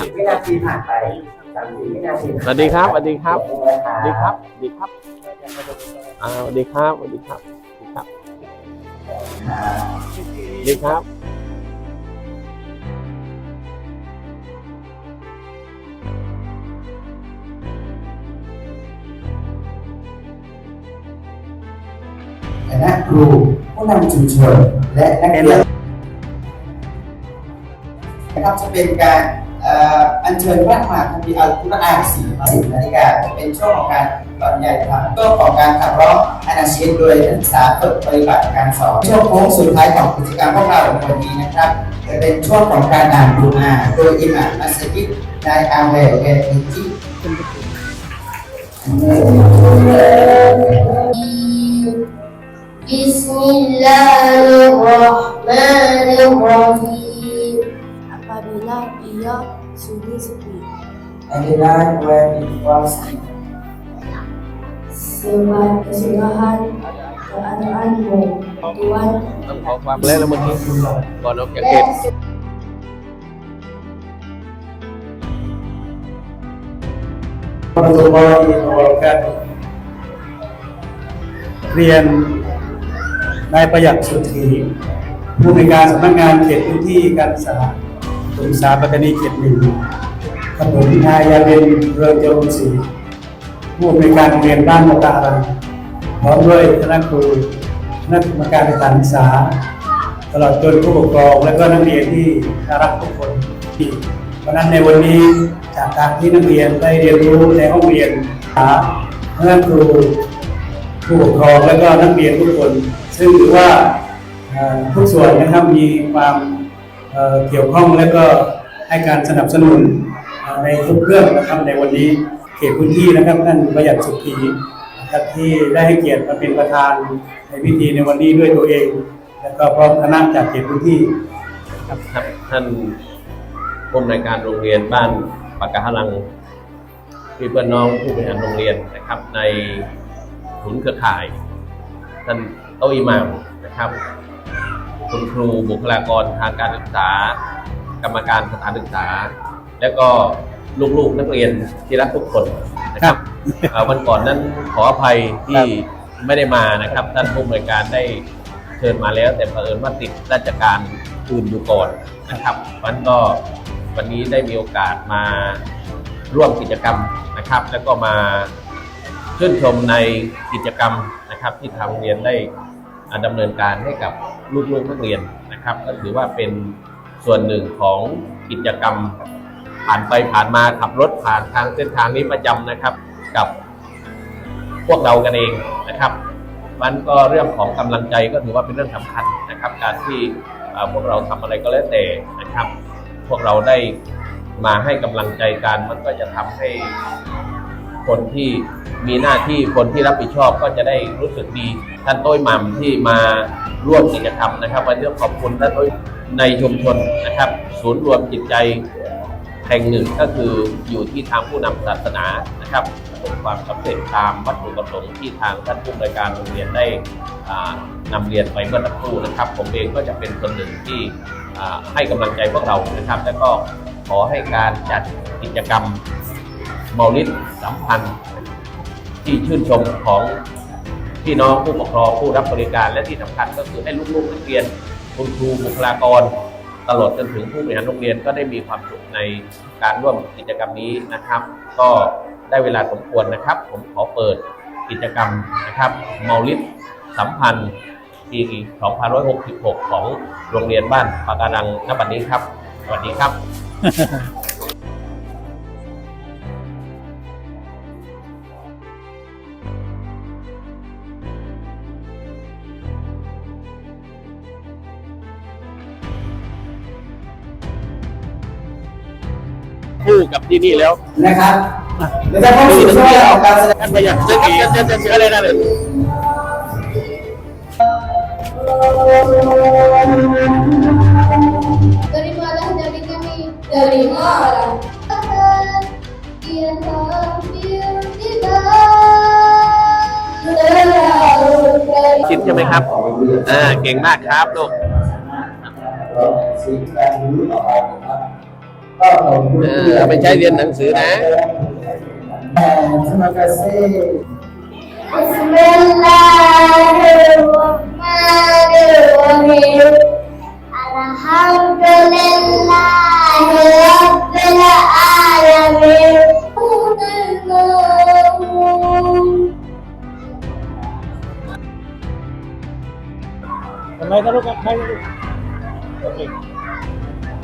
สิบวินาทีผ่านไปสามสิบวินาทีสวัสดีครับสวัสดีครับสวัสดีครับสวัสดีครับอ่าสวัสดีครับสวัสดีครับสวัสดีครับสวัสดีครับคณะครูผู้นำชุมชนและนักเรียนนะครับจะเป็นการเอัญเชิญพระมหาคัมภีร์อัลกุรอานสี่สิบนาฬิกาจะเป็นช่วงของการบรรยายธรรมช่วงของการขับร้องอานาชีพโดยนักศึกษาฝึกปฏิบัติการสอนช่วงโค้งสุดท้ายของกิจกรรมพวกเราในวันนี้นะครับจะเป็นช่วงของการอ่านดูอาโดยอิหม่ามมัสยิดนายอาเวเวอิจิ and the night when it was Sebab kesalahan keadaanmu Tuhan ต้องขอความแรงแล้วเมื่อกี้ก่อนออกจากเขต warahmatullahi wabarakatuh เรียนนายประหยัดสุธีผู้ในวยการสำนักงานเขตพื้นที่การศึกษาศึกษาปัตตานีเขตหนึ่ง กับผมนายยาเวนเรืองเจริญศรีผู้ในวยการโรงเรียนบ้านมะตาอารังพร้อมด้วยคณะครูคณะกรรมการการศึกษา ตลอดจนผู้ปกครองและก็นักเรียนที่น่ารักทุกคนที่เพราะนั้นในวันนี้จากการที่นักเรียนได้เรียนรู้ในห้องเรียนหาคณะครูผู้ปกครองและก็นักเรียนทุกคน ซึ่งถือว่าทุกส่วนนะครับมีความเกี่ยวข้องและก็ให้การสนับสนุน ในทุกเรื่องนะครับในวันนี้เขตพื้นที่นะครับท่านประหยัดสุขีนะครับที่ได้ให้เกียรติมาเป็นประธานในพิธีในวันนี้ด้วยตัวเอง และก็พร้อมคณะจากเขตพื้นที่ครับครับท่านผู้อำนวยการโรงเรียนบ้านปากกาหลังพี่เพื่อนน้องผู้บริหารโรงเรียนนะครับ ในศูนเครือข่าย ท่านโตอิหมามนะครับ คุณครูบุคลากรทางการศึกษา กรรมการสถานศึกษา และก็ลูกๆนักเรียนที่รักทุกคนนะครับเอ่อวันก่อนนั้นขออภัยที่ไม่ได้มานะครับ ท่านผู้อำนวยการได้เชิญมาแล้ว แต่เผอิญว่าติดราชการอื่นอยู่ก่อนนะครับมันก็วันนี้ได้มีโอกาสมาร่วมกิจกรรมนะครับ แล้วก็มาชื่นชมในกิจกรรมนะครับ ที่ทางโรงเรียนได้อ่าดำเนินการให้กับลูกๆนักเรียนนะครับ ก็ถือว่าเป็นส่วนหนึ่งของกิจกรรม ผ่านไปผ่านมาขับรถผ่านทางเส้นทางนี้ประจำนะครับ กับพวกเรากันเองนะครับ มันก็เรื่องของกำลังใจก็ถือว่าเป็นเรื่องสำคัญนะครับ การที่พวกเราทำอะไรก็แล้วแต่นะครับ พวกเราได้มาให้กำลังใจกันมันก็จะทำให้คนที่มีหน้าที่คนที่รับผิดชอบก็จะได้รู้สึกดี ท่านต้ยหม่ำที่มาร่วมกิจกรรมนะครับวันนี้ขอบคุณท่านต้ยในชุมชนนะครับ ศูนย์รวมจิตใจ แห่งหนึ่งก็คืออยู่ที่ทางผู้นำศาสนานะครับประสบความสำเร็จตามวัตถุประสงค์ที่ทางท่านผู้บริการโรงเรียนได้อ่านำเรียนไปเมื่อสักครู่นะครับ ผมเองก็จะเป็นคนหนึ่งที่ให้กำลังใจพวกเรานะครับ แล้วก็ขอให้การจัดกิจกรรมมาลิดสัมพันธ์ที่ชื่นชมของพี่น้องผู้ปกครองผู้รับบริการและที่สำคัญก็คือให้ลูกๆนักเรียนคุณครูบุคลากร ตลอดจนถึงผู้บริหารโรงเรียนก็ได้มีความสุขในการร่วมกิจกรรมนี้นะครับ ก็ได้เวลาสมควรนะครับ ผมขอเปิดกิจกรรมนะครับเมาลิสสัมพันธ์ปี2566 ของโรงเรียนบ้านปากการังณบัดนี้ครับ สวัสดีครับ คู่กับที่นี่แล้วนะครับเดี๋ยวจะเข้าสู่ช่วงของการแสดงท่านประหยัดเรื่องนี้เรื่องนี้อะไรนั่นเลย Terimalah dari kami Terimalah Dia tampil tiba Terlalu คิดใช่ไหมครับอ่าเก่งมากครับลูกสิ่งการรู้ต่อไป ไม่ใช่เรียนหนังสือนะบิสมิลลาฮิรเราะห์มานิรเราะฮีมอัลฮัมดุลิลลาฮิรับบิลอาลามีนทำไรับลูกครับใครนะลูกโอเค